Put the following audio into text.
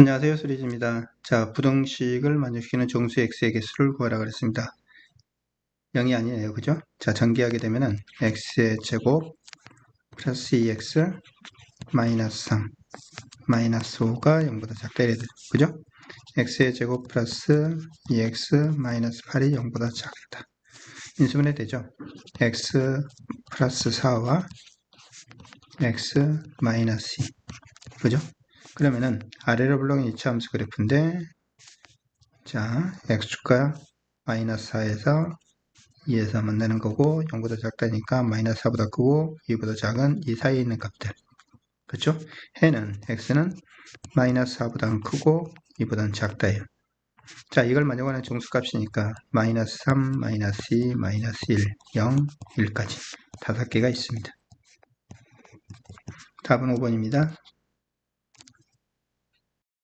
안녕하세요. 수리지입니다. 자, 부등식을 만족시키는 정수 x의 개수를 구하라 그랬습니다. 0이 아니에요. 그죠? 자, 전개하게 되면은 x의 제곱 플러스 2x 마이너스 3 마이너스 5가 0보다 작다 이래야 돼. 그죠? x의 제곱 플러스 2x 마이너스 8이 0보다 작다. 인수분해 되죠? x 플러스 4와 x 마이너스 2. 그죠? 그러면은 아래로 불러온 이차함수 그래프인데 자 x축가 마이너스 4에서 2에서 만나는 거고 0보다 작다니까 마이너스 4보다 크고 2보다 작은 이 사이에 있는 값들 그렇죠? 해는 x는 마이너스 4보다 크고 2보다 작다예요. 자 이걸 만족하는 정수값이니까 마이너스 3, 마이너스 2, 마이너스 1, 0, 1까지 다섯 개가 있습니다. 답은 5번입니다.